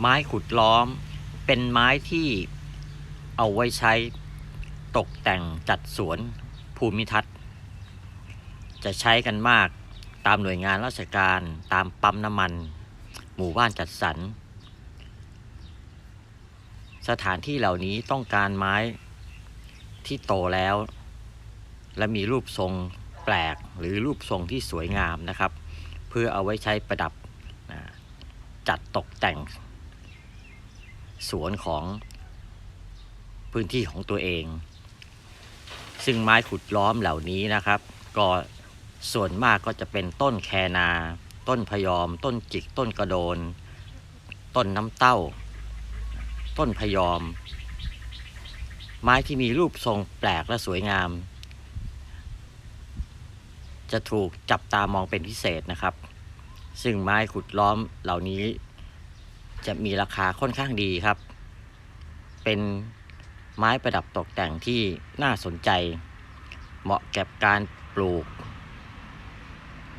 ไม้ขุดล้อม เป็นไม้ที่เอาไว้ใช้ตกแต่งจัดสวนภูมิทัศน์ จะใช้กันมากตามหน่วยงานราชการตามปั๊มน้ำมัน หมู่บ้านจัดสรร สถานที่เหล่านี้ต้องการไม้ที่โตแล้ว และมีรูปทรงแปลกหรือรูปทรงที่สวยงามนะครับ เพื่อเอาไว้ใช้ประดับจัดตกแต่ง สวนของพื้นที่ของตัวเอง ซึ่งไม้ขุดล้อมเหล่านี้นะครับ ก็ส่วนมากก็จะเป็นต้นแคนา ต้นพยอม ต้นจิก ต้นกระโดน ต้นน้ำเต้า ต้นพยอม ไม้ที่มีรูปทรงแปลกและสวยงาม จะถูกจับตามองเป็นพิเศษนะครับ ซึ่งไม้ขุดล้อมเหล่านี้ จะมีราคาค่อนข้างดีครับ เป็นไม้ประดับตกแต่งที่น่าสนใจ เหมาะแก่การปลูก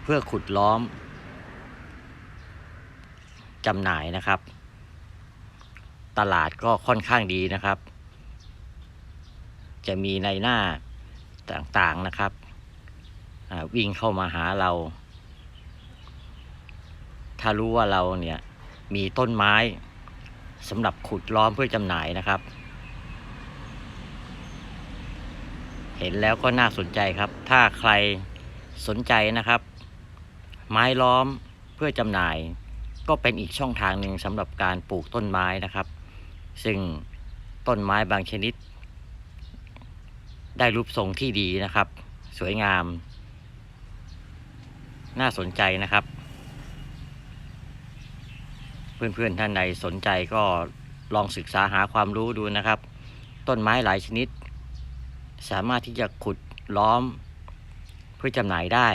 เพื่อขุดล้อมจำหน่ายนะครับ ตลาดก็ค่อนข้างดีนะครับ จะมีในหน้าต่างๆนะครับ วิ่งเข้ามาหาเรา ถ้ารู้ว่าเราเนี่ย มีต้นไม้สำหรับขุดล้อมเพื่อจำหน่ายนะครับ เห็นแล้วก็น่าสนใจครับ ถ้าใครสนใจนะครับ ไม้ล้อมเพื่อจำหน่าย ก็เป็นอีกช่องทางหนึ่งสำหรับการปลูกต้นไม้นะครับ ซึ่งต้นไม้บางชนิด ได้รูปทรงที่ดีนะครับ สวยงาม น่าสนใจนะครับ เพื่อนๆท่านใดสนใจก็ลองศึกษาหาความรู้ดูนะครับ ต้นไม้หลายชนิด สามารถที่จะขุดล้อมเพื่อจำหน่ายได้